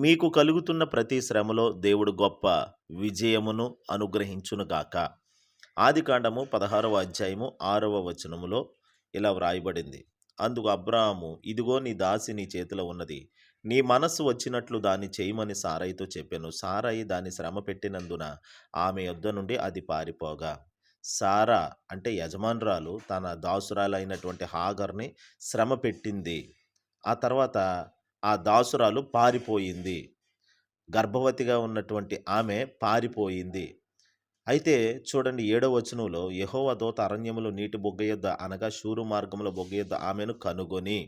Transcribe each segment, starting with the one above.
మీకు కలుగుతున్న ప్రతి శ్రమలో దేవుడు గొప్ప విజయమును అనుగ్రహించునుగాక ఆది కాండము పదహారవ అధ్యాయము ఆరవ వచనములో ఇలా వ్రాయబడింది. అందుకు అబ్రాహాము ఇదిగో నీ దాసి నీ చేతిలో ఉన్నది. నీ మనస్సు వచ్చినట్లు దాన్ని చేయమని సారాయితో చెప్పాను. సారాయి దాన్ని శ్రమ పెట్టినందున ఆమె యొద్ద నుండి అది పారిపోగా. సారా అంటే యజమానురాలు తన దాసురాలైనటువంటి హాగర్ని శ్రమ పెట్టింది. ఆ తర్వాత ఆ దాసురాలు పారిపోయింది. గర్భవతిగా ఉన్నటువంటి ఆమె పారిపోయింది. అయితే చూడండి ఏడవ వచనంలో యహోవ దోత అరణ్యములో నీటి బొగ్గయొద్ద అనగా శూరు మార్గంలో బొగ్గయొద్ద ఆమెను కనుగొని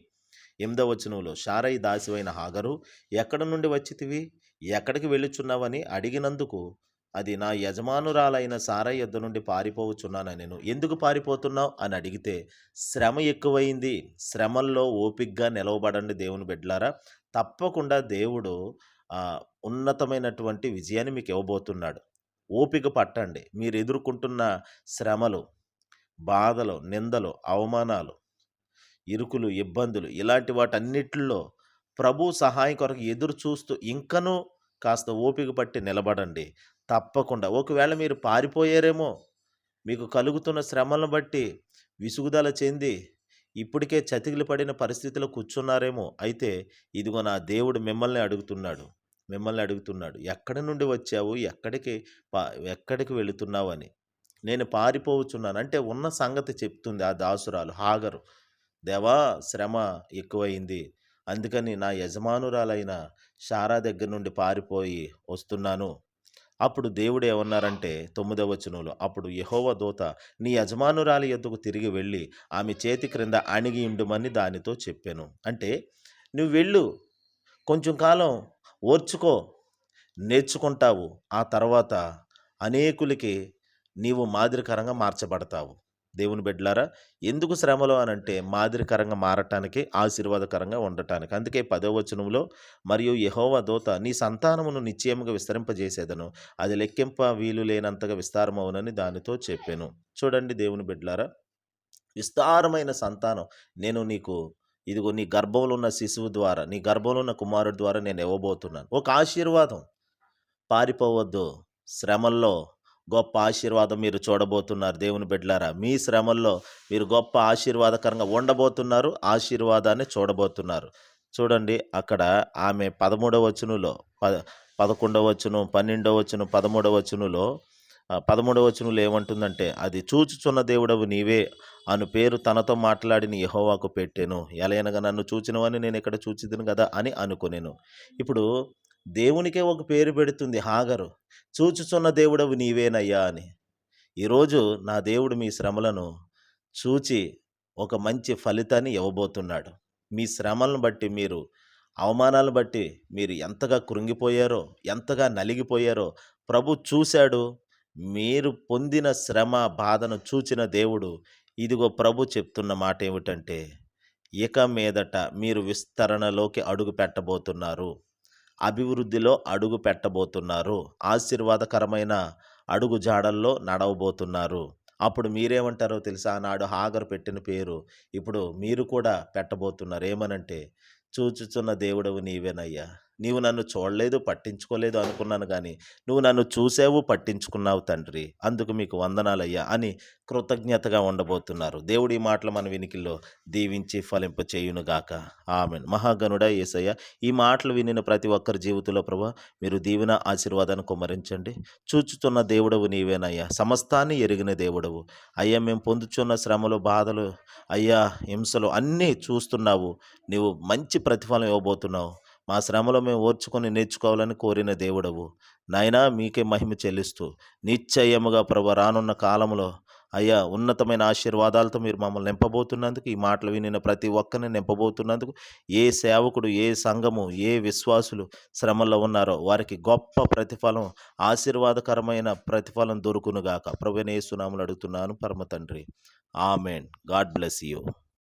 ఎనిమిదవ వచనంలో షారై దాసివైన హాగరు ఎక్కడ నుండి వచ్చితివి? ఎక్కడికి వెళ్ళుచున్నావని అడిగినందుకు అది నా యజమానురాలైన సారా యొద్ద నుండి పారిపోవచ్చున్నాను నేను. ఎందుకు పారిపోతున్నావు? అని అడిగితే శ్రమ ఎక్కువైంది. శ్రమల్లో ఓపిక్గా నిలవబడండి దేవుని బిడ్డలారా. తప్పకుండా దేవుడు ఉన్నతమైనటువంటి విజయాన్ని మీకు ఇవ్వబోతున్నాడు. ఓపిక పట్టండి. మీరు ఎదుర్కొంటున్న శ్రమలు బాధలు నిందలు అవమానాలు ఇరుకులు ఇబ్బందులు ఇలాంటి వాటన్నిటిలో ప్రభు సహాయం కొరకు ఎదురు చూస్తూ ఇంకనూ కాస్త ఓపిక పట్టి నిలబడండి. తప్పకుండా. ఒకవేళ మీరు పారిపోయారేమో మీకు కలుగుతున్న శ్రమలను బట్టి విసుగుదల చెంది ఇప్పటికే చతికిలు పడిన పరిస్థితిలో కూర్చున్నారేమో అయితే ఇదిగో నా దేవుడు మిమ్మల్ని అడుగుతున్నాడు. మిమ్మల్ని అడుగుతున్నాడు. ఎక్కడి నుండి వచ్చావు? ఎక్కడికి పా ఎక్కడికి వెళుతున్నావు అని. నేను పారిపోవచ్చున్నాను. అంటే ఉన్న సంగతి చెప్తుంది ఆ దాసురాలు. హాగరు దేవా శ్రమ ఎక్కువైంది. అందుకని నా యజమానురాలైన షారా దగ్గర నుండి పారిపోయి వస్తున్నాను. అప్పుడు దేవుడు ఏమన్నారంటే తొమ్మిదవ వచనంలో అప్పుడు యహోవ దూత నీ యజమానురాలి ఎద్దుకు తిరిగి వెళ్ళి ఆమె చేతి క్రింద అణిగి ఉండుమని దానితో చెప్పాను. అంటే నువ్వు వెళ్ళు. కొంచెం కాలం ఓర్చుకో. నేర్చుకుంటావు. ఆ తర్వాత అనేకులకి నీవు మాదిరికరంగా మార్చబడతావు. దేవుని బిడ్డలారా ఎందుకు శ్రమలో అని అంటే మాదిరికరంగా మారటానికి ఆశీర్వాదకరంగా ఉండటానికి. అందుకే పదో వచనంలో మరియు యహోవ దూత నీ సంతానమును నిశ్చయముగా విస్తరింపజేసేదను. అది లెక్కింప వీలు లేనంతగా విస్తారమవునని దానితో చెప్పాను. చూడండి దేవుని బిడ్డలారా విస్తారమైన సంతానం. నేను నీకు ఇదిగో నీ గర్భంలో ఉన్న శిశువు ద్వారా నీ గర్భంలో ఉన్న కుమారుడు ద్వారా నేను ఇవ్వబోతున్నాను. ఒక ఆశీర్వాదం. పారిపోవద్దు. శ్రమల్లో గొప్ప ఆశీర్వాదం మీరు చూడబోతున్నారు. దేవుని బిడ్డలారా మీ శ్రమల్లో మీరు గొప్ప ఆశీర్వాదకరంగా ఉండబోతున్నారు ఆశీర్వాదాన్ని చూడబోతున్నారు. చూడండి అక్కడ ఆమె పదమూడవ వచనంలో పద పదకొండవ వచనం పన్నెండవ వచనం పదమూడవ వచనంలో పదమూడవ వచనంలో ఏమంటుందంటే అది చూచుచున్న దేవుడవు నీవే అను పేరు తనతో మాట్లాడిన యహోవాకు పెట్టాను. ఎలయనగా నన్ను చూచినవని నేను ఇక్కడ చూచిదిను కదా అని అనుకునేను. ఇప్పుడు దేవునికే ఒక పేరు పెడుతుంది హాగరు. చూచుచున్న దేవుడవు నీవేనయ్యా అని. ఈరోజు నా దేవుడు మీ శ్రమలను చూచి ఒక మంచి ఫలితాన్ని ఇవ్వబోతున్నాడు. మీ శ్రమలను బట్టి మీరు అవమానాలను బట్టి మీరు ఎంతగా కృంగిపోయారో ఎంతగా నలిగిపోయారో ప్రభు చూశాడు. మీరు పొందిన శ్రమ బాధను చూచిన దేవుడు. ఇదిగో ప్రభు చెప్తున్న మాట ఏమిటంటే ఇక మీదట మీరు విస్తరణలోకి అడుగు పెట్టబోతున్నారు. అభివృద్ధిలో అడుగు పెట్టబోతున్నారు. ఆశీర్వాదకరమైన అడుగు జాడల్లో నడవబోతున్నారు. అప్పుడు మీరేమంటారో తెలుసా? నాడు హాగర్ పెట్టిన పేరు ఇప్పుడు మీరు కూడా పెట్టబోతున్నారు. ఏమనంటే చూచుచున్న దేవుడవు నీవేనయ్యా. నీవు నన్ను చూడలేదు పట్టించుకోలేదు అనుకున్నాను కానీ నువ్వు నన్ను చూసావు పట్టించుకున్నావు తండ్రి. అందుకు మీకు వందనాలయ్యా అని కృతజ్ఞతగా ఉండబోతున్నారు. దేవుడి మాటలు మన వినికిల్లో దీవించి ఫలింప చేయునుగాక ఆమెన్. మహాగనుడ ఏసయ్య ఈ మాటలు వినిన ప్రతి ఒక్కరి జీవితంలో ప్రభా మీరు దీవెన ఆశీర్వాదాన్ని కుమరించండి చూచుతున్న దేవుడవు నీవేనయ్యా. సమస్తాన్ని ఎరిగిన దేవుడవు. అయ్యా మేము పొందుచున్న శ్రమలు బాధలు అయ్యా హింసలు అన్నీ చూస్తున్నావు. నీవు మంచి ప్రతిఫలం ఇవ్వబోతున్నావు. మా శ్రమలో మేము ఓర్చుకొని నేర్చుకోవాలని కోరిన దేవుడవు. నాయనా మీకే మహిమ చెల్లిస్తూ నిశ్చయముగా ప్రభు రానున్న కాలంలో అయ్యా ఉన్నతమైన ఆశీర్వాదాలతో మీరు మమ్మల్ని నింపబోతున్నందుకు ఈ మాటలు వినిన ప్రతి ఒక్కరిని నింపబోతున్నందుకు ఏ సేవకుడు ఏ సంఘము ఏ విశ్వాసులు శ్రమల్లో ఉన్నారో వారికి గొప్ప ప్రతిఫలం ఆశీర్వాదకరమైన ప్రతిఫలం దొరుకునుగాక. ప్రభునేసునాములు అడుగుతున్నాను పరమ తండ్రి. ఆమెన్. God bless you.